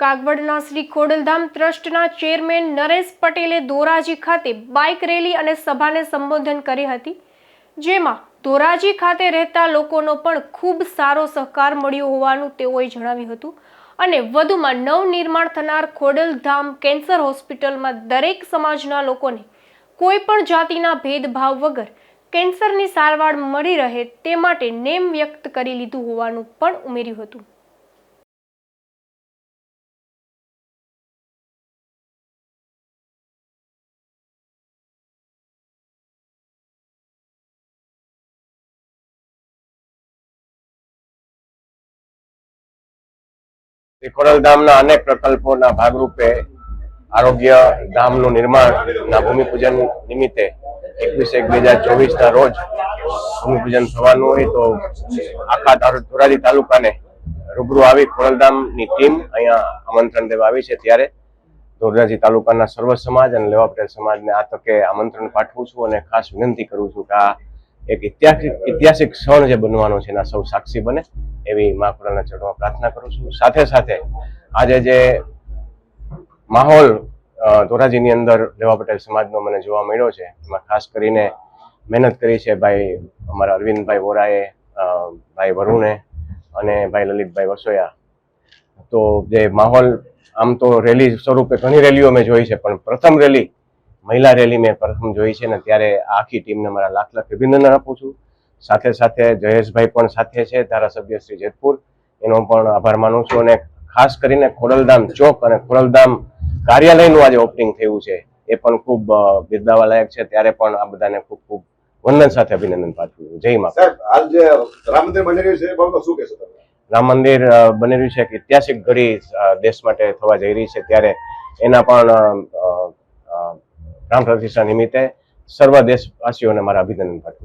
કાગવડના શ્રી ખોડલધામ ટ્રસ્ટના ચેરમેન નરેશ પટેલે ધોરાજી ખાતે બાઇક રેલી અને સભાને સંબોધન કરી હતી, જેમાં ધોરાજી ખાતે રહેતા લોકોનો પણ ખૂબ સારો સહકાર મળ્યો હોવાનું તેઓએ જણાવ્યું હતું અને વધુમાં નવનિર્માણ થનાર ખોડલધામ કેન્સર હોસ્પિટલમાં દરેક સમાજના લોકોને કોઈ પણ જાતિના ભેદભાવ વગર કેન્સરની સારવાર મળી રહે તે માટે નેમ વ્યક્ત કરી લીધું હોવાનું પણ ઉમેર્યું હતું. ખોડલધામના અનેક પ્રકલ્પોના ભાગરૂપે આરોગ્ય ધામનું નિર્માણના ભૂમિપૂજન નિમિત્તે એકવીસ એક બે હજાર ચોવીસના રોજ ભૂમિપૂજન થવાનું હોય તો આખા ધારો- ધોરાજી તાલુકાને રૂબરૂ આવી ખોડલધામની ટીમ અહીંયા આમંત્રણ દેવા આવી છે ત્યારે ધોરાજી તાલુકાના સર્વ સમાજ અને લેવા પટેલ સમાજને આ તકે આમંત્રણ પાઠવું છું અને ખાસ વિનંતી કરું છું કે આ એક ઐતિહાસિક ઐતિહાસિક ક્ષણ જે બનવાનો છે એના સૌ સાક્ષી બને એવી મા ચરણમાં પ્રાર્થના કરું છું. સાથે સાથે આજે જે માહોલ ધોરાજીની અંદર દેવા પટેલ સમાજનો મને જોવા મળ્યો છે, એમાં ખાસ કરીને મહેનત કરી છે ભાઈ અમારા અરવિંદભાઈ વોરાએ ભાઈ વરુણે અને ભાઈ લલિતભાઈ વસોયા. તો જે માહોલ આમ તો રેલી સ્વરૂપે ઘણી રેલીઓ મેં જોઈ છે, પણ પ્રથમ રેલી મહિલા રેલી મેં પ્રથમ જોઈ છે ને ત્યારે આખી ટીમને મારા લાખ લાખ અભિનંદન આપું છું. સાથે સાથે જયેશભાઈ પણ સાથે છે ધારાસભ્ય શ્રી જેતપુર. એનો પણ આભાર માનું છું અને ખાસ કરીને ખોડલધામ ચોક અને ખોડલધામ કાર્યાલયનું આજે ઓપનિંગ થયું છે. એ પણ ખૂબ લાયક છે. ત્યારે પણ આ બધાને ખૂબ ખૂબ વંદન સાથે અભિનંદન પાઠવું છું. જય મા હાલ જે રામ મંદિર બની રહ્યું છે એ શું કહેશો તમે? રામ મંદિર બની રહ્યું છે એક ઐતિહાસિક ઘડી દેશ માટે થવા જઈ રહી છે. ત્યારે એના પણ રામ પ્રતિષ્ઠા નિમિત્તે સર્વ દેશવાસીઓને મારા અભિનંદન પાઠવું